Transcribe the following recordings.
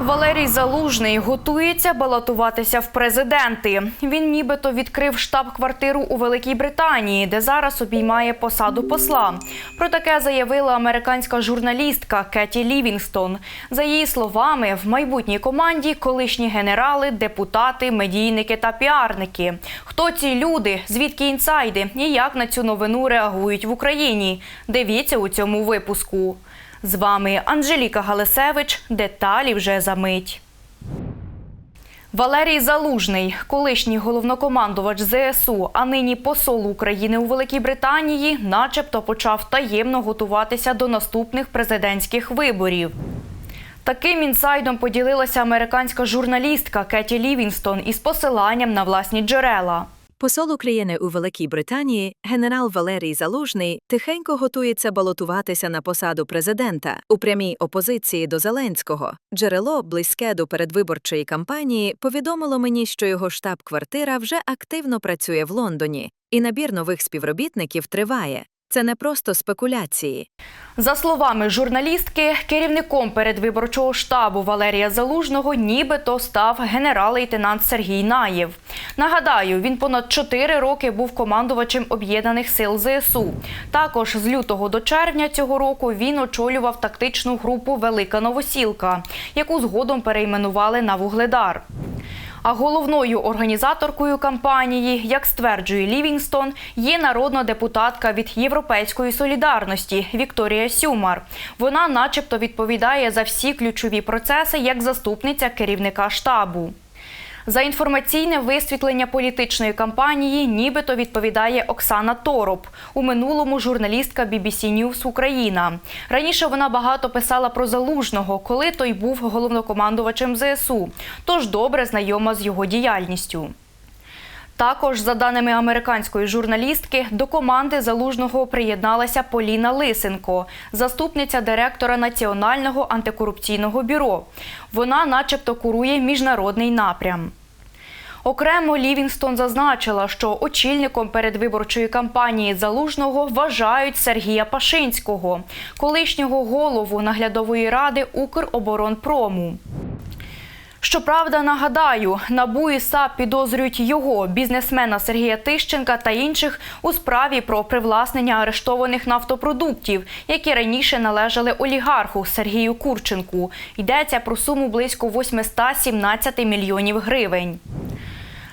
Валерій Залужний готується балотуватися в президенти. Він нібито відкрив штаб-квартиру у Великій Британії, де зараз обіймає посаду посла. Про таке заявила американська журналістка Кеті Лівінгстон. За її словами, в майбутній команді колишні генерали, депутати, медійники та піарники. Хто ці люди, звідки інсайди і як на цю новину реагують в Україні? Дивіться у цьому випуску. З вами Анжеліка Галисевич. Деталі вже за мить. Валерій Залужний, колишній головнокомандувач ЗСУ, а нині посол України у Великій Британії, начебто почав таємно готуватися до наступних президентських виборів. Таким інсайдом поділилася американська журналістка Кеті Лівінстон із посиланням на власні джерела. Посол України у Великій Британії, генерал Валерій Залужний, тихенько готується балотуватися на посаду президента у прямій опозиції до Зеленського. Джерело, близьке до передвиборчої кампанії, повідомило мені, що його штаб-квартира вже активно працює в Лондоні, і набір нових співробітників триває. Це не просто спекуляції. За словами журналістки, керівником передвиборчого штабу Валерія Залужного нібито став генерал-лейтенант Сергій Наєв. Нагадаю, він понад 4 роки був командувачем об'єднаних сил ЗСУ. Також з лютого до червня цього року він очолював тактичну групу Велика Новосілка, яку згодом перейменували на Вугледар. А головною організаторкою кампанії, як стверджує Лівінгстон, є народна депутатка від Європейської солідарності Вікторія Сюмар. Вона, начебто, відповідає за всі ключові процеси як заступниця керівника штабу. За інформаційне висвітлення політичної кампанії нібито відповідає Оксана Тороп, у минулому журналістка BBC News Україна. Раніше вона багато писала про Залужного, коли той був головнокомандувачем ЗСУ, тож добре знайома з його діяльністю. Також, за даними американської журналістки, до команди залужного приєдналася Поліна Лисенко, заступниця директора Національного антикорупційного бюро. Вона, начебто, курує міжнародний напрям. Окремо Лівінгстон зазначила, що очільником передвиборчої кампанії залужного вважають Сергія Пашинського, колишнього голову наглядової ради Укроборонпрому. Щоправда, нагадаю, НАБУ і САП підозрюють його, бізнесмена Сергія Тищенка та інших у справі про привласнення арештованих нафтопродуктів, які раніше належали олігарху Сергію Курченку. Йдеться про суму близько 817 мільйонів гривень.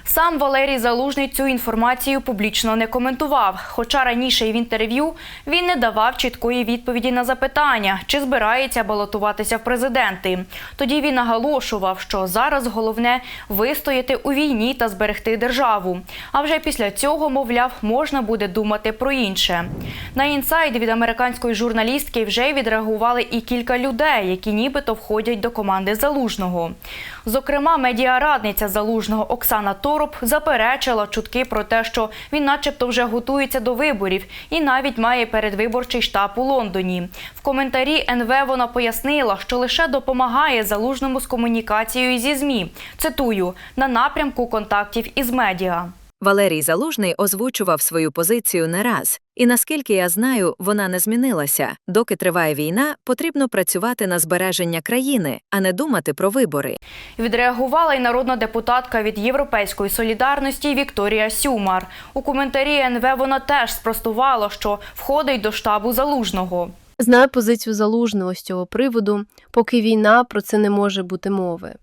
Сам Валерій Залужний цю інформацію публічно не коментував. Хоча раніше в інтерв'ю він не давав чіткої відповіді на запитання, чи збирається балотуватися в президенти. Тоді він наголошував, що зараз головне вистояти у війні та зберегти державу. А вже після цього, мовляв, можна буде думати про інше. На інсайд від американської журналістки вже відреагували і кілька людей, які нібито входять до команди Залужного. Зокрема, медіарадниця Залужного Оксана Тороп заперечила чутки про те, що він, начебто, вже готується до виборів і навіть має передвиборчий штаб у Лондоні. В коментарі НВ вона пояснила, що лише допомагає залужному з комунікацією зі ЗМІ. Цитую на напрямку контактів із медіа. Валерій Залужний озвучував свою позицію не раз, і наскільки я знаю, вона не змінилася. Доки триває війна, потрібно працювати на збереження країни, а не думати про вибори. Відреагувала й народна депутатка від Європейської солідарності Вікторія Сюмар. У коментарі НВ вона теж спростувала, що входить до штабу залужного. Знаю позицію залужного з цього приводу, поки війна про це не може бути мови.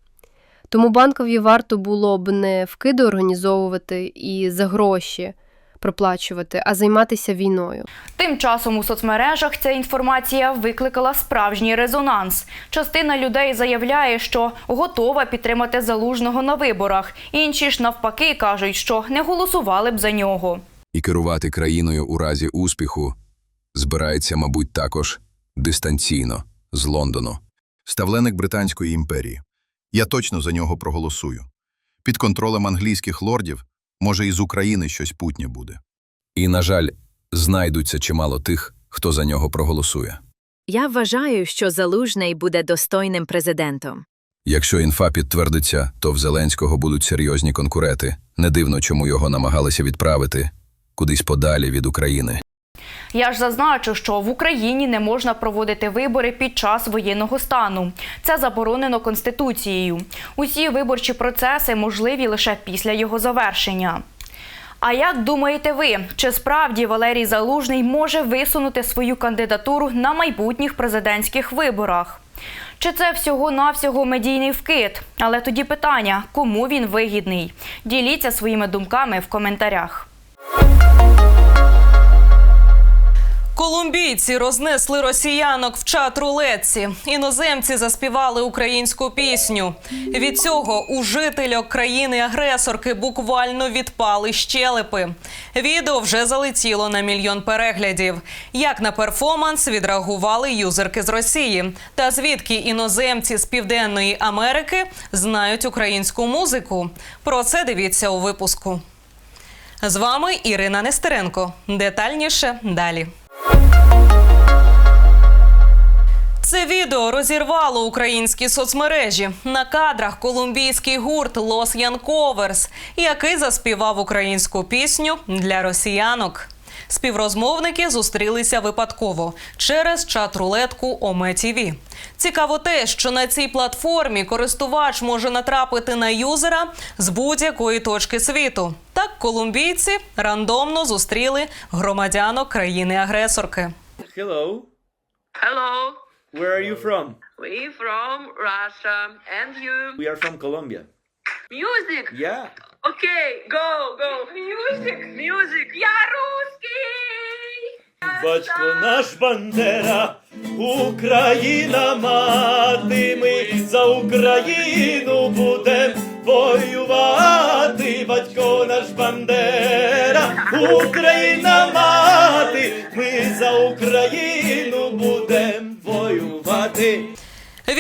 Тому банкові варто було б не вкиди організовувати і за гроші проплачувати, а займатися війною. Тим часом у соцмережах ця інформація викликала справжній резонанс. Частина людей заявляє, що готова підтримати залужного на виборах. Інші ж навпаки кажуть, що не голосували б за нього. і керувати країною у разі успіху збирається, мабуть, також дистанційно з Лондону. ставленик Британської імперії. Я точно за нього проголосую. Під контролем англійських лордів, може, і з України щось путнє буде. І, на жаль, знайдуться чимало тих, хто за нього проголосує. Я вважаю, що Залужний буде достойним президентом. Якщо інфа підтвердиться, то в Зеленського будуть серйозні конкуренти. Не дивно, чому його намагалися відправити кудись подалі від України. Я ж зазначу, що в Україні не можна проводити вибори під час воєнного стану. Це заборонено конституцією. Усі виборчі процеси можливі лише після його завершення. А як думаєте ви, чи справді Валерій Залужний може висунути свою кандидатуру на майбутніх президентських виборах? Чи це всього-навсього медійний вкид? Але тоді питання, кому він вигідний? Діліться своїми думками в коментарях. Колумбійці рознесли росіянок в чат рулетці. Іноземці заспівали українську пісню. Від цього у жительок країни-агресорки буквально відпали щелепи. Відео вже залетіло на мільйон переглядів. Як на перформанс відреагували юзерки з Росії, та звідки іноземці з Південної Америки знають українську музику. Про це дивіться у випуску. З вами Ірина Нестеренко. Детальніше далі. Це відео розірвало українські соцмережі. На кадрах колумбійський гурт Los Янковерс, який заспівав українську пісню для росіянок. Співрозмовники зустрілися випадково через чат-рулетку Оме ТІВІ. Цікаво те, що на цій платформі користувач може натрапити на юзера з будь-якої точки світу. Так колумбійці рандомно зустріли громадянок країни-агресорки. Hello. Hello, Where are you from? we from Russia, and you? We are from Colombia. Music. Yeah. Okay, go, go. Music, music. Я русский. Батько наш Бандера, Україна мати, ми за Україну будем воювати. Батько наш Бандера, Україна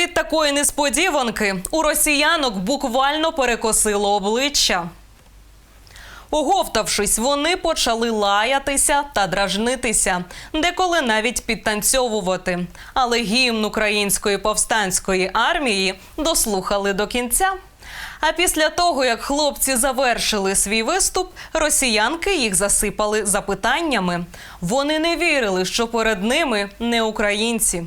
Від такої несподіванки у росіянок буквально перекосило обличчя. Оговтавшись, вони почали лаятися та дражнитися, деколи навіть підтанцьовувати. Але гімн української повстанської армії дослухали до кінця. А після того, як хлопці завершили свій виступ, росіянки їх засипали запитаннями. Вони не вірили, що перед ними не українці.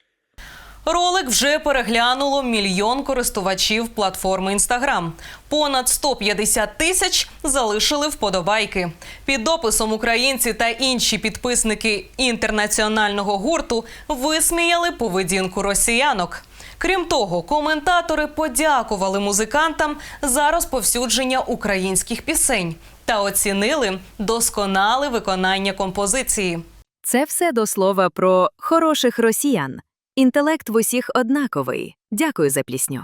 Ролик вже переглянуло мільйон користувачів платформи Інстаграм. Понад 150 тисяч залишили вподобайки. Під дописом українці та інші підписники інтернаціонального гурту висміяли поведінку росіянок. Крім того, коментатори подякували музикантам за розповсюдження українських пісень та оцінили досконале виконання композиції. Це все до слова про хороших росіян. Інтелект в усіх однаковий. Дякую за плісню.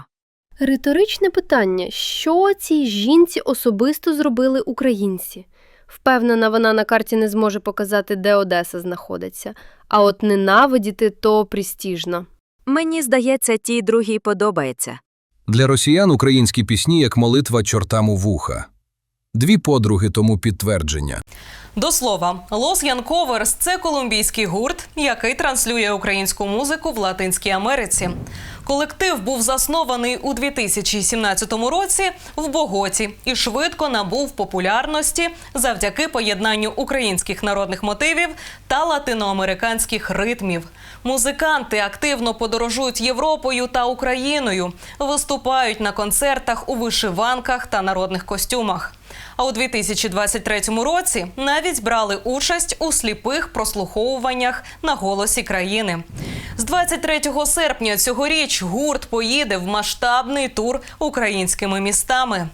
Риторичне питання: що цій жінці особисто зробили українці? Впевнена, вона на карті не зможе показати, де Одеса знаходиться, а от ненавидіти то престижно. Мені здається, тій другій подобається. Для росіян українські пісні як молитва чортам у вуха. Дві подруги тому підтвердження. До слова, Los Yankovers – це колумбійський гурт, який транслює українську музику в Латинській Америці. Колектив був заснований у 2017 році в Боготі і швидко набув популярності завдяки поєднанню українських народних мотивів та латиноамериканських ритмів. Музиканти активно подорожують Європою та Україною, виступають на концертах у вишиванках та народних костюмах. А у 2023 році навіть брали участь у сліпих прослуховуваннях на голосі країни. З 23 серпня цьогоріч гурт поїде в масштабний тур українськими містами.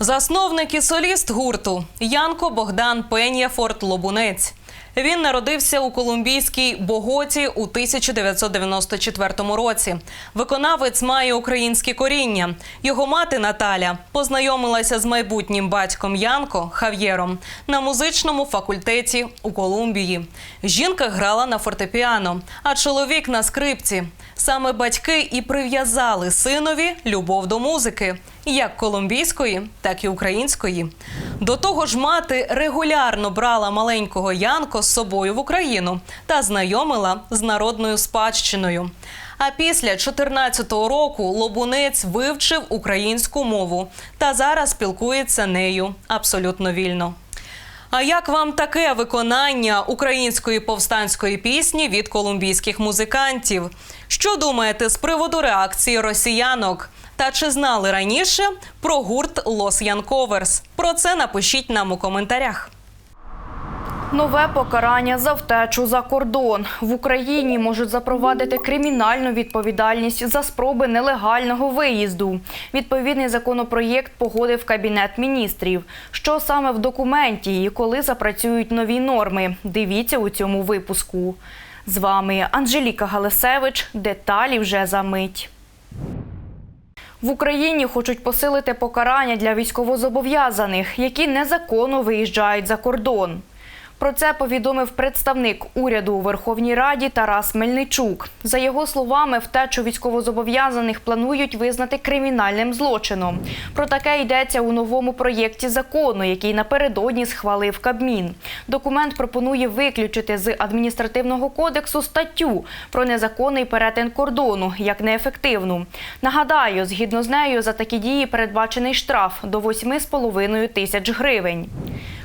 Засновник і соліст гурту Янко Богдан Пенєфорт Лобунець. Він народився у колумбійській Боготі у 1994 році. Виконавець має українське коріння. Його мати Наталя познайомилася з майбутнім батьком Янко Хав'єром на музичному факультеті у Колумбії. Жінка грала на фортепіано, а чоловік на скрипці. Саме батьки і прив'язали синові любов до музики, як колумбійської, так і української. До того ж, мати регулярно брала маленького Янко з собою в Україну та знайомила з народною спадщиною. А після 14-го року Лобунець вивчив українську мову та зараз спілкується нею абсолютно вільно. А як вам таке виконання української повстанської пісні від колумбійських музикантів? Що думаєте з приводу реакції росіянок? Та чи знали раніше про гурт Лос Янковерс? Про це напишіть нам у коментарях. Нове покарання за втечу за кордон в Україні можуть запровадити кримінальну відповідальність за спроби нелегального виїзду. Відповідний законопроєкт погодив кабінет міністрів. Що саме в документі і коли запрацюють нові норми? Дивіться у цьому випуску. З вами Анжеліка Галисевич. Деталі вже за мить. В Україні хочуть посилити покарання для військовозобов'язаних, які незаконно виїжджають за кордон. Про це повідомив представник уряду у Верховній Раді Тарас Мельничук. За його словами, втечу військовозобов'язаних планують визнати кримінальним злочином. Про таке йдеться у новому проєкті закону, який напередодні схвалив Кабмін. Документ пропонує виключити з адміністративного кодексу статтю про незаконний перетин кордону як неефективну. Нагадаю, згідно з нею, за такі дії передбачений штраф до 8,5 тисяч гривень.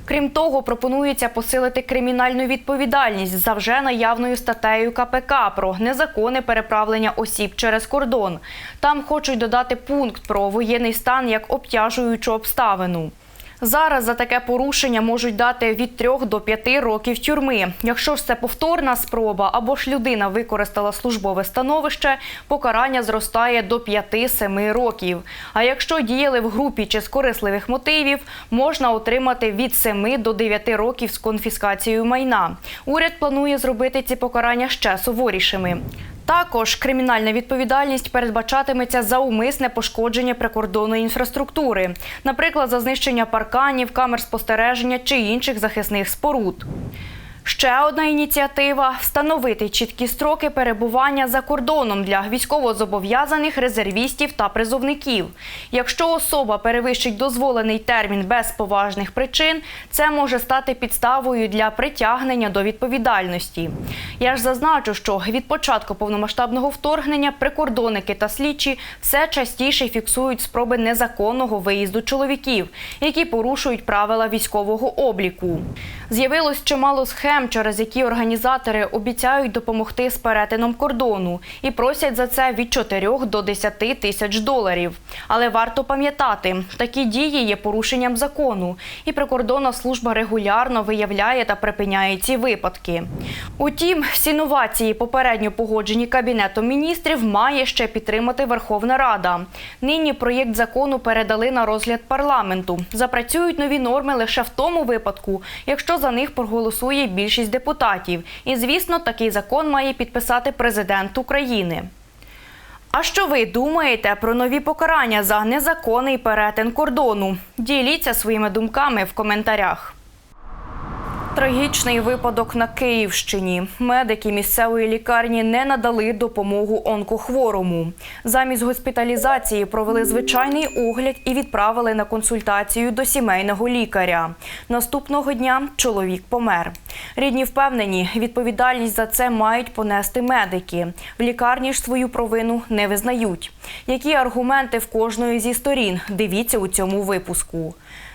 Крім того, пропонується посилити кримінальну відповідальність за вже наявною статтею КПК про незаконне переправлення осіб через кордон. Там хочуть додати пункт про воєнний стан як обтяжуючу обставину. Зараз за таке порушення можуть дати від 3 до 5 років тюрми. Якщо ж це повторна спроба або ж людина використала службове становище, покарання зростає до 5-7 років. А якщо діяли в групі чи з корисливих мотивів, можна отримати від 7 до 9 років з конфіскацією майна. Уряд планує зробити ці покарання ще суворішими. Також кримінальна відповідальність передбачатиметься за умисне пошкодження прикордонної інфраструктури, наприклад, за знищення парканів, камер спостереження чи інших захисних споруд. Ще одна ініціатива встановити чіткі строки перебування за кордоном для військовозобов'язаних резервістів та призовників. Якщо особа перевищить дозволений термін без поважних причин, це може стати підставою для притягнення до відповідальності. Я ж зазначу, що від початку повномасштабного вторгнення прикордонники та слідчі все частіше фіксують спроби незаконного виїзду чоловіків, які порушують правила військового обліку. З'явилось чимало схем, через які організатори обіцяють допомогти з перетином кордону і просять за це від 4 до 10 тисяч доларів. Але варто пам'ятати, такі дії є порушенням закону, і прикордонна служба регулярно виявляє та припиняє ці випадки. Утім, всі новації, попередньо погоджені Кабінетом міністрів, має ще підтримати Верховна Рада. Нині проєкт закону передали на розгляд парламенту. Запрацюють нові норми лише в тому випадку, якщо за них проголосує більшість депутатів. І, звісно, такий закон має підписати президент України. А що ви думаєте про нові покарання за незаконний перетин кордону? Діліться своїми думками в коментарях. Трагічний випадок на Київщині. Медики місцевої лікарні не надали допомогу онкохворому. Замість госпіталізації провели звичайний огляд і відправили на консультацію до сімейного лікаря. Наступного дня чоловік помер. Рідні впевнені, відповідальність за це мають понести медики. В лікарні ж свою провину не визнають. Які аргументи в кожної зі сторін? Дивіться у цьому випуску.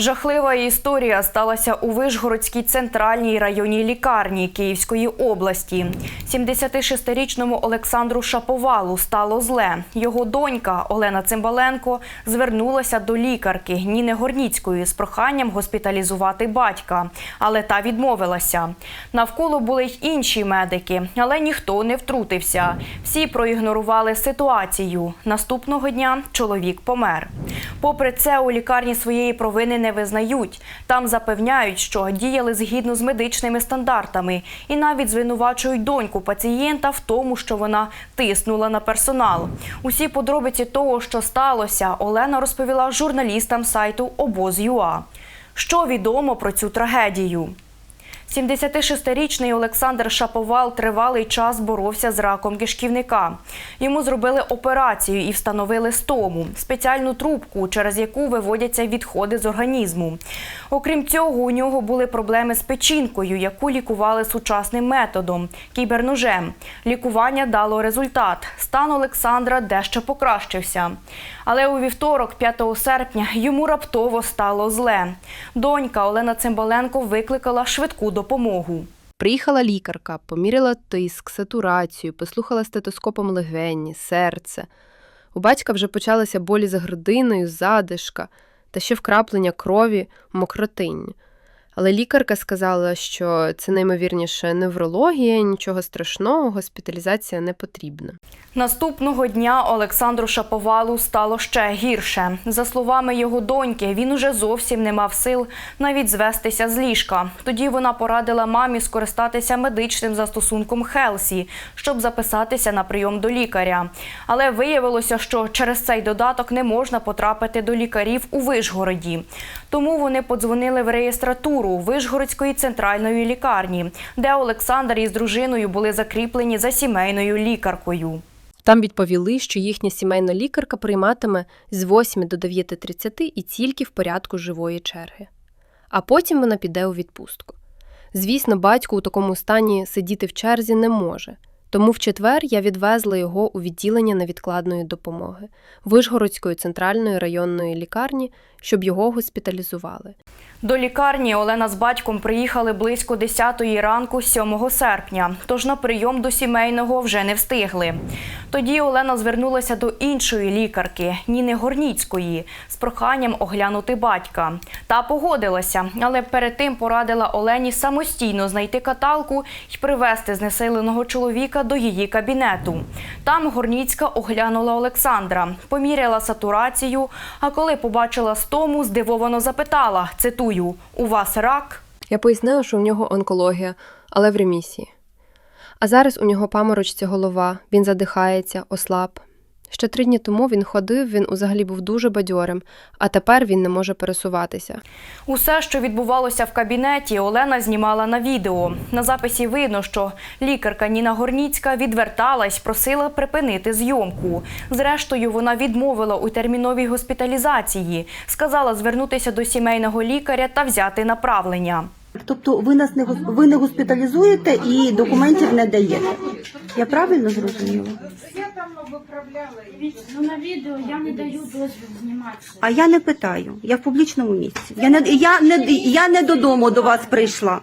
Жахлива історія сталася у Вишгородській центральній районній лікарні Київської області. 76-річному Олександру Шаповалу стало зле. Його донька Олена Цимбаленко звернулася до лікарки Ніни Горніцької з проханням госпіталізувати батька, але та відмовилася. Навколо були й інші медики, але ніхто не втрутився. Всі проігнорували ситуацію. Наступного дня чоловік помер. Попри це, у лікарні своєї провини не визнають. Там запевняють, що діяли згідно з медичними стандартами і навіть звинувачують доньку пацієнта в тому, що вона тиснула на персонал. Усі подробиці того, що сталося, Олена розповіла журналістам сайту Обоз.ua. Що відомо про цю трагедію? 76-річний Олександр Шаповал тривалий час боровся з раком кишківника. Йому зробили операцію і встановили стому спеціальну трубку, через яку виводяться відходи з організму. Окрім цього, у нього були проблеми з печінкою, яку лікували сучасним методом кіберножем. Лікування дало результат. Стан Олександра дещо покращився. Але у вівторок, 5 серпня, йому раптово стало зле. Донька Олена Цимбаленко викликала швидку допомогу. Приїхала лікарка, поміряла тиск, сатурацію, послухала стетоскопом легені, серце. У батька вже почалися болі за грудиною, задишка та ще вкраплення крові, мокротиння. Але лікарка сказала, що це наймовірніше неврологія, нічого страшного, госпіталізація не потрібна. Наступного дня Олександру Шаповалу стало ще гірше. За словами його доньки, він уже зовсім не мав сил навіть звестися з ліжка. Тоді вона порадила мамі скористатися медичним застосунком Хелсі, щоб записатися на прийом до лікаря. Але виявилося, що через цей додаток не можна потрапити до лікарів у Вишгороді. Тому вони подзвонили в реєстратуру Вишгородської центральної лікарні, де Олександр із дружиною були закріплені за сімейною лікаркою. Там відповіли, що їхня сімейна лікарка прийматиме з 8 до 9.30 і тільки в порядку живої черги. А потім вона піде у відпустку. Звісно, батько у такому стані сидіти в черзі не може. Тому в четвер я відвезла його у відділення невідкладної допомоги Вишгородської центральної районної лікарні, щоб його госпіталізували. До лікарні Олена з батьком приїхали близько 10-ї ранку 7 серпня, тож на прийом до сімейного вже не встигли. Тоді Олена звернулася до іншої лікарки Ніни Горніцької з проханням оглянути батька. Та погодилася, але перед тим порадила Олені самостійно знайти каталку і привезти знесиленого чоловіка до її кабінету. Там Горніцька оглянула Олександра, поміряла сатурацію, а коли побачила стому, здивовано запитала: цитую: У вас рак? Я пояснила, що в нього онкологія, але в ремісії. А зараз у нього паморочці голова, він задихається, ослаб. Ще три дні тому він ходив, він взагалі був дуже бадьорим, а тепер він не може пересуватися. Усе, що відбувалося в кабінеті, Олена знімала на відео. На записі видно, що лікарка Ніна Горніцька відверталась, просила припинити зйомку. Зрештою, вона відмовила у терміновій госпіталізації, сказала звернутися до сімейного лікаря та взяти направлення. Тобто ви нас не ви не госпіталізуєте і документів не даєте. Я правильно зрозуміла? Дивіться, ну на відео я не даю дозвіл зніматися. А я не питаю. Я в публічному місці. Я не я не я не додому до вас прийшла.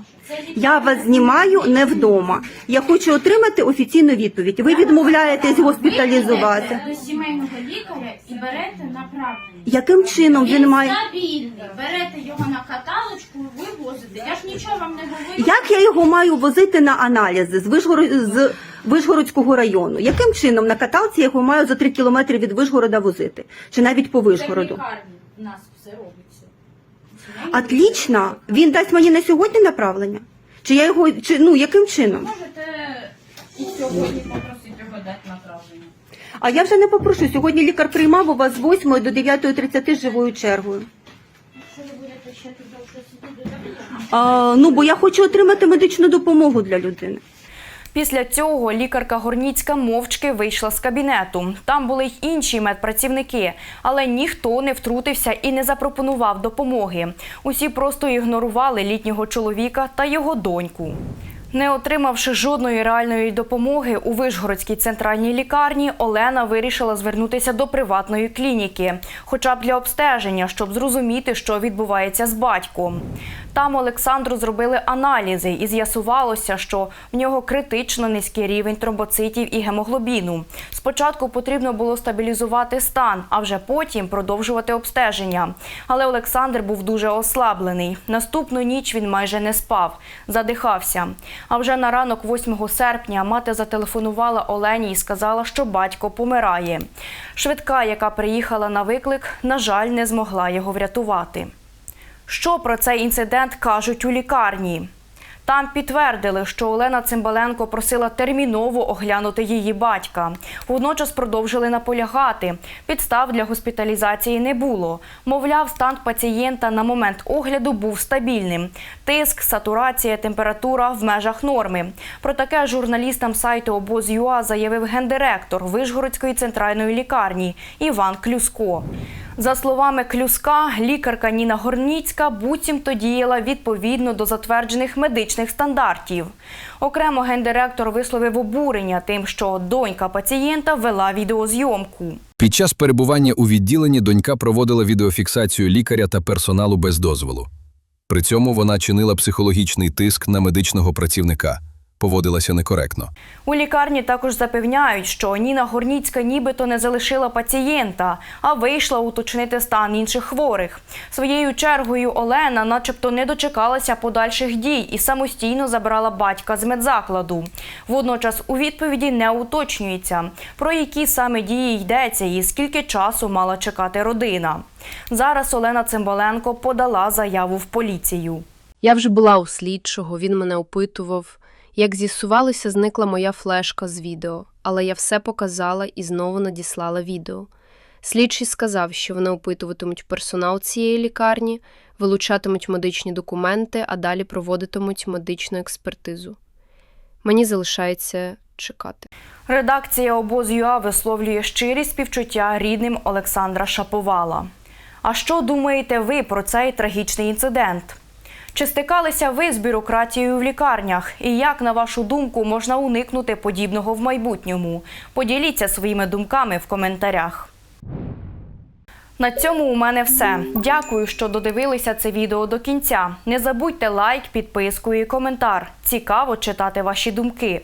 Я вас знімаю не вдома. Я хочу отримати офіційну відповідь. Ви відмовляєтесь госпіталізувати. Ви до сімейного лікаря і берете направлення. Яким чином він має? стабільний. Берете його на каталочку і вивозите. Я ж нічого вам не говорю. Як я його маю возити на аналізи з Вишгород з Вишгородського району? Яким чином на каталці я його маю за три кілометри від Вишгорода возити? Чи навіть по Вишгороду? лікарні у нас все робиться. Отлично. Він дасть мені на сьогодні направлення? Чи я його чи ну яким чином? Можете і сьогодні попросити його дати направлення. А я вже не попрошу. Сьогодні лікар приймав у вас з 8 до 9.30 живою чергою. А, ну бо я хочу отримати медичну допомогу для людини. Після цього лікарка Горніцька мовчки вийшла з кабінету. Там були й інші медпрацівники, але ніхто не втрутився і не запропонував допомоги. Усі просто ігнорували літнього чоловіка та його доньку. Не отримавши жодної реальної допомоги у Вишгородській центральній лікарні, Олена вирішила звернутися до приватної клініки, хоча б для обстеження, щоб зрозуміти, що відбувається з батьком. Там Олександру зробили аналізи і з'ясувалося, що в нього критично низький рівень тромбоцитів і гемоглобіну. Спочатку потрібно було стабілізувати стан, а вже потім продовжувати обстеження. Але Олександр був дуже ослаблений. Наступну ніч він майже не спав, задихався. А вже на ранок 8 серпня мати зателефонувала Олені і сказала, що батько помирає. Швидка, яка приїхала на виклик, на жаль, не змогла його врятувати. Що про цей інцидент кажуть у лікарні? Там підтвердили, що Олена Цимбаленко просила терміново оглянути її батька. Водночас продовжили наполягати. Підстав для госпіталізації не було. Мовляв, стан пацієнта на момент огляду був стабільним. Тиск, сатурація, температура в межах норми. Про таке журналістам сайту обоз.ua заявив гендиректор Вишгородської центральної лікарні Іван Клюско. За словами Клюска, лікарка Ніна Горніцька буцімто діяла відповідно до затверджених медичних стандартів. Окремо гендиректор висловив обурення тим, що донька пацієнта вела відеозйомку. Під час перебування у відділенні донька проводила відеофіксацію лікаря та персоналу без дозволу. При цьому вона чинила психологічний тиск на медичного працівника, поводилася некоректно. У лікарні також запевняють, що Ніна Горніцька нібито не залишила пацієнта, а вийшла уточнити стан інших хворих. Своєю чергою Олена, начебто, не дочекалася подальших дій і самостійно забрала батька з медзакладу. Водночас у відповіді не уточнюється, про які саме дії йдеться і скільки часу мала чекати родина. Зараз Олена Цимбаленко подала заяву в поліцію. Я вже була у слідчого, він мене опитував. Як з'ясувалося, зникла моя флешка з відео, але я все показала і знову надіслала відео. Слідчий сказав, що вони опитуватимуть персонал цієї лікарні, вилучатимуть медичні документи, а далі проводитимуть медичну експертизу. Мені залишається чекати. Редакція обоз.ua висловлює щирі співчуття рідним Олександра Шаповала. А що думаєте ви про цей трагічний інцидент? Чи стикалися ви з бюрократією в лікарнях? І як, на вашу думку, можна уникнути подібного в майбутньому? Поділіться своїми думками в коментарях. На цьому у мене все. Дякую, що додивилися це відео до кінця. Не забудьте лайк, підписку і коментар. Цікаво читати ваші думки.